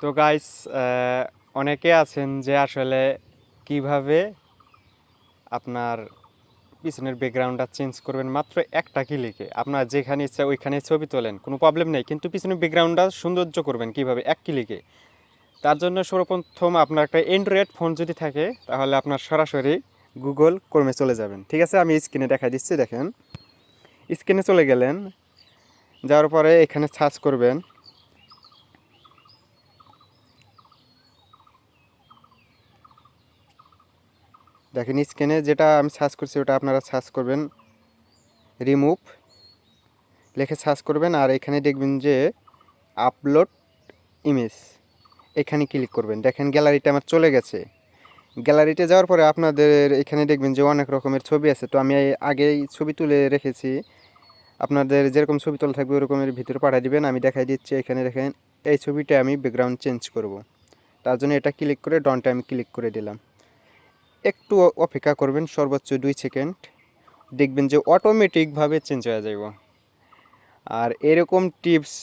তো গাইস অনেকে আছেন যে আসলে কীভাবে আপনার পিছনের ব্যাকগ্রাউন্ডটা চেঞ্জ করবেন, মাত্র একটা ক্লিকে আপনার যেখানে ইচ্ছা ওইখানে ছবি তোলেন, কোনো প্রবলেম নেই, কিন্তু পিছনের ব্যাকগ্রাউন্ডটা সৌন্দর্য করবেন কীভাবে, এক ক্লিকে তার জন্য সর্বপ্রথম আপনার একটা অ্যান্ড্রয়েড ফোন যদি থাকে, তাহলে আপনার সরাসরি গুগল ক্রমে চলে যাবেন। ঠিক আছে, আমি স্ক্রিনে দেখা দিচ্ছি, দেখেন। স্ক্রিনে চলে গেলেন, যাওয়ার পরে এখানে সার্চ করবেন। দেখেন স্ক্রিনে যেটা আমি সার্চ করছি ওটা আপনারা সার্চ করবেন। রিমুভ লিখে সার্চ করবেন আর এখানে দেখবেন যে আপলোড ইমেজ এখানে ক্লিক করবেন। দেখেন গ্যালারিটা আমার চলে গেছে। গ্যালারিতে যাওয়ার পরে আপনাদের এখানে দেখবেন যে অনেক রকমের ছবি আছে। তো আমি আগেই ছবি তুলে রেখেছি। আপনাদের যেরকম ছবি তোলা থাকবে ওরকমের ভিতরে পাঠিয়ে দিবেন। আমি দেখাই দিচ্ছি, এখানে দেখেন, এই ছবিটা আমি ব্যাকগ্রাউন্ড চেঞ্জ করব। তার জন্য এটা ক্লিক করে ডনটা আমি ক্লিক করে দিলাম। একটু অপেক্ষা করবেন সর্বোচ্চ দুই সেকেন্ড। দেখবেন যে অটোমেটিকভাবে চেঞ্জ হয়ে যাব আর এরকম টিপস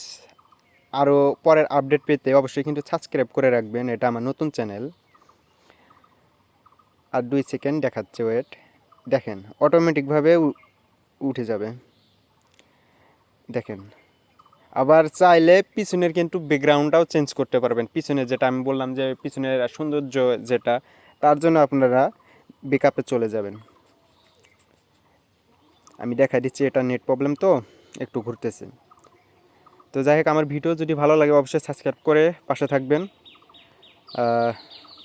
আরও পরের আপডেট পেতে অবশ্যই কিন্তু সাবস্ক্রাইব করে রাখবেন, এটা আমার নতুন চ্যানেল আর দুই সেকেন্ড দেখাচ্ছে ওয়েট দেখেন অটোমেটিকভাবে উঠে যাবে। দেখেন, আবার চাইলে পিছনের কিন্তু ব্যাকগ্রাউন্ডটাও চেঞ্জ করতে পারবেন। পিছনে যেটা আমি বললাম যে, পিছনের সৌন্দর্য যেটা তার জন্য আপনারা বেকআপে চলে যাবেন। আমি দেখা দিচ্ছি এটা নেট প্রবলেম তো, একটু ঘুরতেছে। তো যাই হোক, আমার ভিডিও যদি ভালো লাগে অবশ্যই সাবস্ক্রাইব করে পাশে থাকবেন।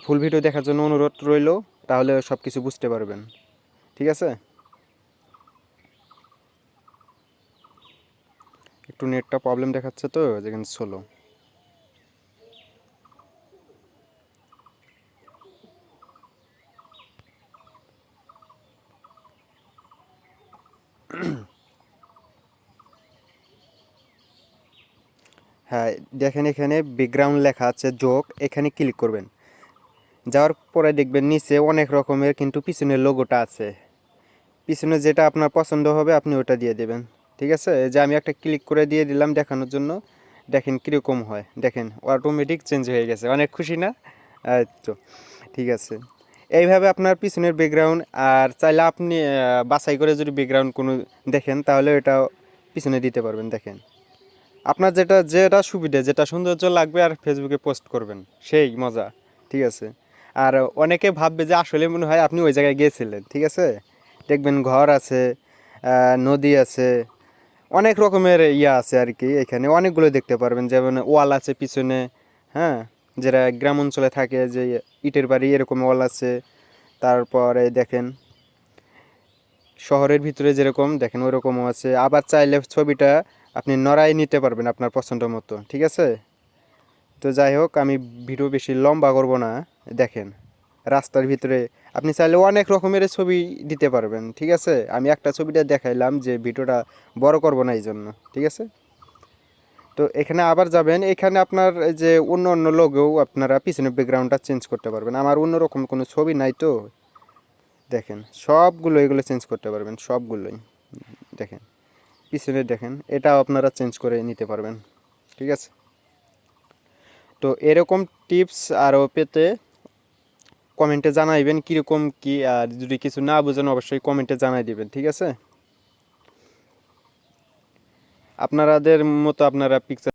ফুল ভিডিও দেখার জন্য অনুরোধ রইল, তাহলে সব কিছু বুঝতে পারবেন। ঠিক আছে? একটু নেটটা প্রবলেম দেখাচ্ছে তো, যেখানে স্লো হ্যাঁ দেখেন এখানে ব্যাকগ্রাউন্ড লেখা আছে, যোগ, এখানে ক্লিক করবেন। যাওয়ার পরে দেখবেন নিচে অনেক রকমের কিন্তু পিছনের লোগোটা আছে। পিছনে যেটা আপনার পছন্দ হবে, আপনি ওটা দিয়ে দেবেন, ঠিক আছে? যে আমি একটা ক্লিক করে দিয়ে দিলাম দেখানোর জন্য, দেখেন কীরকম হয়। দেখেন অটোমেটিক চেঞ্জ হয়ে গেছে। অনেক খুশি না? তো, ঠিক আছে। এইভাবে আপনার পিছনের ব্যাকগ্রাউন্ড আর চাইলে আপনি বাছাই করে যদি ব্যাকগ্রাউন্ড কোনো দেখেন, তাহলে এটা পিছনে দিতে পারবেন, দেখেন। আপনার যেটা যেটা সুবিধা, যেটা সৌন্দর্য লাগবে আর ফেসবুকে পোস্ট করবেন, সেই মজা, ঠিক আছে? আর অনেকে ভাববে যে আসলে মনে হয় আপনি ওই জায়গায় গিয়েছিলেন, ঠিক আছে? দেখবেন ঘর আছে নদী আছে, অনেক রকমের ইয়া আছে আর কি, এখানে অনেকগুলো দেখতে পারবেন, যেমন ওয়াল আছে পিছনে হ্যাঁ? যেটা গ্রাম অঞ্চলে থাকে, যে ইটের বাড়ি এরকম ওয়াল আছে, তারপরে দেখেন শহরের ভিতরে যেরকম, দেখেন ওরকমও আছে। আবার চাইলে ছবিটা আপনি নড়াই নিতে পারবেন আপনার পছন্দ মতো, ঠিক আছে? তো যাই হোক, আমি ভিডিও বেশি লম্বা করব না, দেখেন রাস্তার ভিতরে। আপনি চাইলে অনেক রকমের ছবি দিতে পারবেন, ঠিক আছে? আমি একটা ছবিটা দেখাইলাম যে ভিডিওটা বড় করব না এই জন্য ঠিক আছে? তো এখানে আবার যাবেন। এখানে আপনার যে অন্য অন্য লোগেও আপনারা পিছনে ব্যাকগ্রাউন্ডটা চেঞ্জ করতে পারবেন। আমার অন্যরকম কোনো ছবি নাই তো। দেখেন, সবগুলো এগুলো চেঞ্জ করতে পারবেন, সবগুলোই। দেখেন, পিছনে দেখেন, এটাও আপনারা চেঞ্জ করে নিতে পারবেন। ঠিক আছে? তো এরকম টিপস আরও পেতে কমেন্টে জানাইবেন, কীরকম কি, আর যদি কিছু না বোঝেন, অবশ্যই কমেন্টে জানাই দিবেন। ঠিক আছে? আপনারাদের মতো আপনারা পিকচার